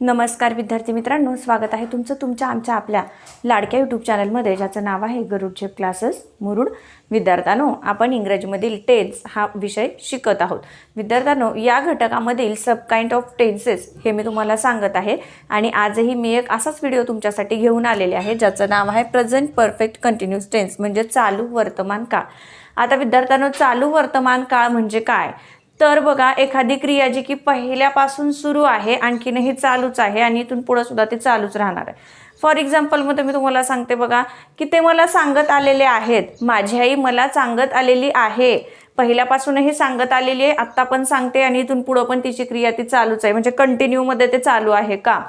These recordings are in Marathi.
नमस्कार विद्यार्थी मित्रांनो स्वागत आहे तुमचं तुमच्या आमच्या आपल्या लाडक्या यूट्यूब चॅनलमध्ये ज्याचं नाव आहे गरुड झेप क्लासेस मुरुड. विद्यार्थ्यांनो आपण इंग्रजीमधील टेन्स हा विषय शिकत आहोत. विद्यार्थ्यांनो या घटकामधील सब काइंड ऑफ टेन्सेस हे मी तुम्हाला सांगत आहे आणि आजही मी एक असाच व्हिडिओ तुमच्यासाठी घेऊन आलेले आहे ज्याचं नाव आहे प्रेझेंट परफेक्ट कंटिन्यूस टेन्स म्हणजे चालू वर्तमान काळ. आता विद्यार्थ्यांनो चालू वर्तमान काळ म्हणजे काय? तर बघा एखादी क्रिया जी की पहिल्यापासून सुरू आहे आणखीनही चालूच आहे आणि इथून पुढं सुद्धा ती चालूच राहणार आहे. फॉर एक्झाम्पलमध्ये मी तुम्हाला सांगते बघा की ते मला सांगत आलेले आहेत. माझी आई मला सांगत आलेली आहे. पहिल्यापासूनही सांगत आलेली आहे आत्ता पण सांगते आणि इथून पुढं पण तिची क्रिया ती चालूच आहे. म्हणजे कंटिन्यूमध्ये ते चालू आहे का?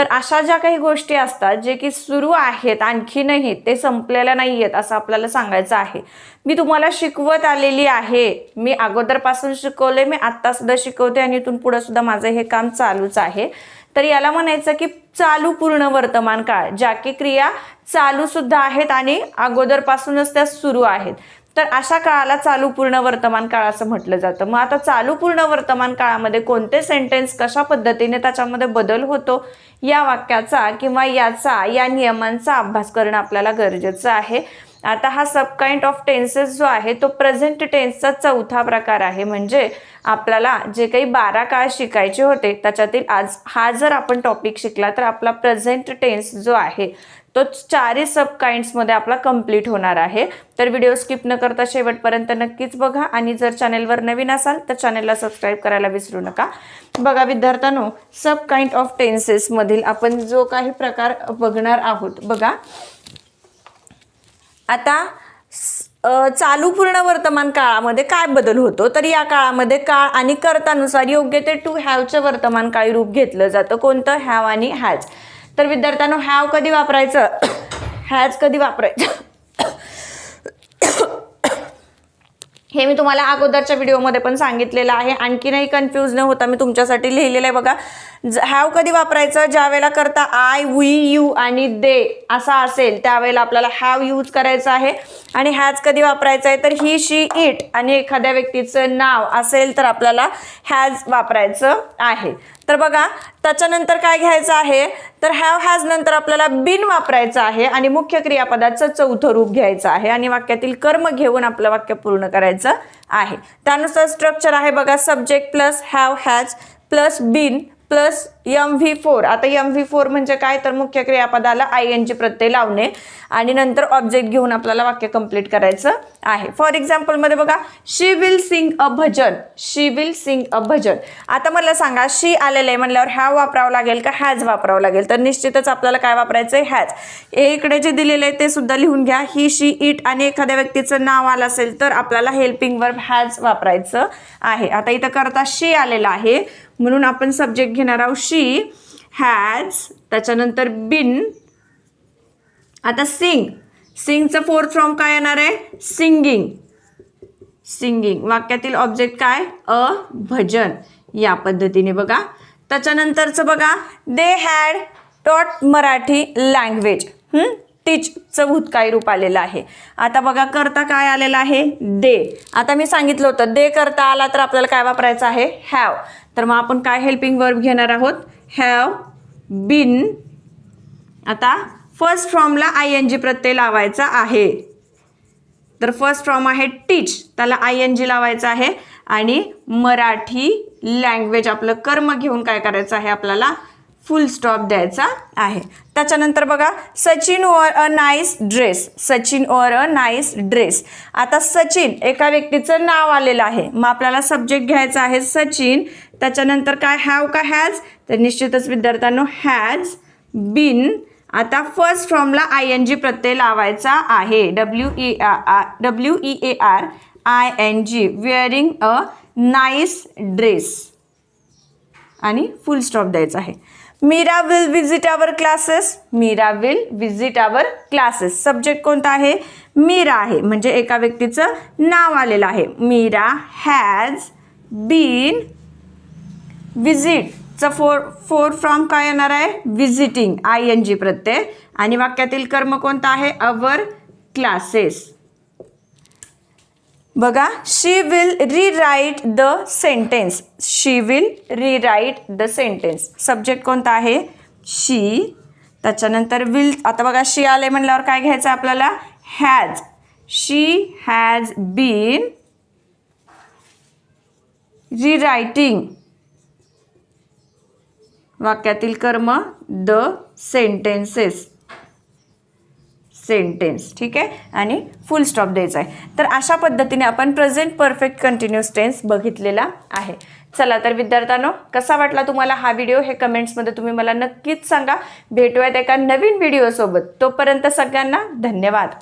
तर अशा ज्या काही गोष्टी असतात जे की सुरू आहेत आणखीनही ते संपलेल्या नाही आहेत असं आपल्याला सांगायचं आहे. मी तुम्हाला शिकवत आलेली आहे. मी अगोदरपासून शिकवले मी आत्तासुद्धा शिकवते आणि इथून पुढं सुद्धा माझं हे काम चालूच आहे. तर याला म्हणायचं की चालू पूर्ण वर्तमान काळ ज्या की क्रिया चालू सुद्धा आहेत आणि अगोदरपासूनच त्या सुरू आहेत. तर अशा काळाला चालू पूर्ण वर्तमान काळ असं म्हटलं जातं. मग आता चालू पूर्ण वर्तमान काळामध्ये कोणते सेंटेन्स कशा पद्धतीने त्याच्यामध्ये बदल होतो या वाक्याचा किंवा याचा या नियमांचा अभ्यास करणं आपल्याला गरजेचं आहे. आता हा सब काइंड ऑफ टेन्सेस जो आहे तो प्रेझेंट टेन्सचा चौथा प्रकार आहे. म्हणजे आपल्याला जे काही बारा काळ शिकायचे होते त्याच्यातील आज हा जर आपण टॉपिक शिकला तर आपला प्रेझेंट टेन्स जो आहे तो चारही सब काइंड्समध्ये आपला कंप्लीट होणार आहे. तर व्हिडिओ स्किप न करता शेवटपर्यंत नक्कीच बघा. आणि जर चॅनेलवर नवीन असाल तर चॅनेलला सबस्क्राईब करायला विसरू नका. बघा विद्यार्थ्यांनो सब काइंड ऑफ टेन्सेसमधील आपण जो काही प्रकार बघणार आहोत बघा. आता चालू पूर्ण वर्तमान काळामध्ये काय बदल होतो? तर या काळामध्ये काळ आणि कर्तानुसार योग्य ते टू हॅवचं वर्तमान काळी रूप घेतलं जातं. कोणतं? हॅव आणि हॅज तर विद्यार्थ्यांनो हॅव कधी वापरायचं? हॅज कधी वापरायचं? हे मी तुम्हाला अगोदरच्या व्हिडिओमध्ये पण सांगितलेलं आहे. आणखीनही कन्फ्यूज न होता मी तुमच्यासाठी लिहिलेलं आहे बघा. हॅव कधी वापरायचं? ज्या वेळेला करता आय वी यू आणि दे असा असेल त्यावेळेला आपल्याला हॅव यूज करायचं आहे. आणि हॅज कधी वापरायचं आहे? तर ही शी इट आणि एखाद्या व्यक्तीचं नाव असेल तर आपल्याला हॅज वापरायचं आहे. तर बघा त्याच्यानंतर काय घ्यायचं आहे? तर हॅव हॅज नंतर आपल्याला बिन वापरायचं आहे आणि मुख्य क्रियापदाचं चौथं रूप घ्यायचं आहे आणि वाक्यातील कर्म घेऊन आपलं वाक्य पूर्ण करायचं आहे. त्यानुसार स्ट्रक्चर आहे बघा subject plus have has plus been plus M V four आता एम व्ही फोर म्हणजे काय? तर मुख्य क्रियापदाला आय एन जी प्रत्यय लावणे आणि नंतर ऑब्जेक्ट घेऊन आपल्याला वाक्य कंप्लीट करायचं आहे. फॉर एक्झाम्पलमध्ये बघा शी विल सिंग अ भजन शी विल सिंग अ भजन आता मला सांगा शी आलेलं आहे म्हणल्यावर हॅव वापरावं लागेल का? हॅज वापरावं लागेल. तर निश्चितच आपल्याला काय वापरायचं आहे? हॅज हे इकडे जे दिलेलं आहे ते सुद्धा लिहून घ्या. ही शी इट आणि एखाद्या व्यक्तीचं नाव आलं असेल तर आपल्याला हेल्पिंग वर्ब हॅज वापरायचं आहे. आता इथं करता शी आलेलं आहे म्हणून आपण सब्जेक्ट घेणार आहोत. शी हॅज त्याच्यानंतर बिन आता सिंग सिंगचं फोर्थ फॉर्म काय येणार आहे? सिंगिंग सिंगिंग वाक्यातील ऑब्जेक्ट काय? अ भजन. या पद्धतीने बघा. त्याच्यानंतरचं बघा. They had taught Marathi language टीचचं भूतकाळी रूप आलेलं आहे. आता बघा करता काय आलेलं आहे? दे. आता मी सांगितलं होतं दे करता आला तर आपल्याला काय वापरायचं आहे? हॅव तर मग आपण काय हेल्पिंग वर्ब घेणार आहोत? हॅव बिन आता फर्स्ट फॉर्मला आय एन जी प्रत्यय लावायचा आहे. तर फर्स्ट फॉर्म आहे टीच त्याला आय एन जी लावायचं आहे. आणि मराठी लँग्वेज आपलं कर्म घेऊन काय करायचं आहे आपल्याला? फुल स्टॉप द्यायचा आहे. त्याच्यानंतर बघा Sachin wore a nice dress Sachin wore a nice dress आता सचिन एका व्यक्तीचं नाव आलेलं आहे. मग आपल्याला सब्जेक्ट घ्यायचा आहे सचिन. त्याच्यानंतर काय हॅव का हॅज तर निश्चितच विद्यार्थ्यांनो हॅज बिन आता फर्स्ट फॉर्मला आय एन जी प्रत्यय लावायचा आहे. W E R W E A R I N G wearing a nice dress आणि फुल स्टॉप द्यायचा आहे. Meera will visit our classes Meera will visit our classes subject कोणता आहे? मीरा आहे. म्हणजे एका व्यक्तीचं नाव आलेलं आहे. मीरा हॅज बीन विजिटचं फोर फोर फ्रॉम काय येणार आहे? विजिटिंग आय एन जी प्रत्यय. आणि वाक्यातील कर्म कोणता आहे? अवर क्लासेस बघा she will rewrite the sentence she will rewrite the sentence subject कोणता आहे? शी त्याच्यानंतर विल आता बघा शी आले म्हणल्यावर काय घ्यायचं आपल्याला? Has she has been rewriting वाक्यातील कर्म द सेंटेन्सेस सेंटेन्स ठीक आहे? आणि फुल स्टॉप द्यायचा आहे. तर अशा पद्धतीने आपण प्रेझेंट परफेक्ट कंटिन्युअस टेन्स बघितलेला आहे. चला तर विद्यार्थ्यांनो कसा वाटला तुम्हाला हा व्हिडिओ हे कमेंट्समध्ये तुम्ही मला नक्कीच सांगा. भेटूयात एका नवीन व्हिडिओसोबत तोपर्यंत सगळ्यांना धन्यवाद.